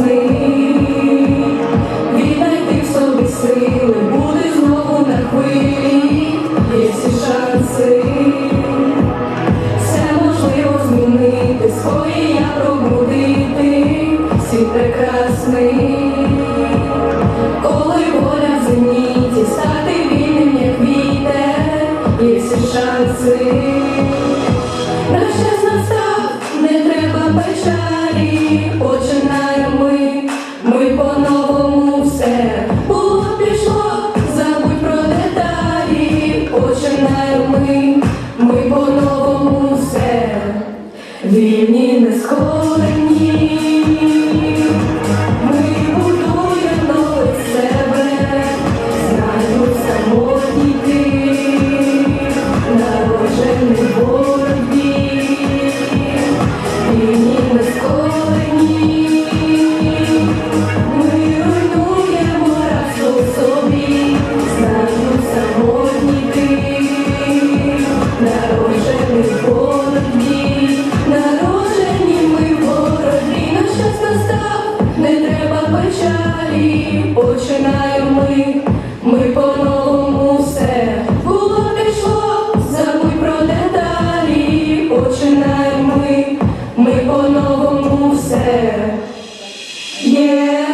весни, віднайти собі сили, буде знову на хвилі, є всі шанси, все можливо змінити, своє пробудити, світ прекрасний. починаємо ми, ми по-новому все є.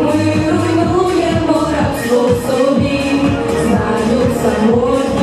Ми руйнуємо рабство в собі, знаю самотність.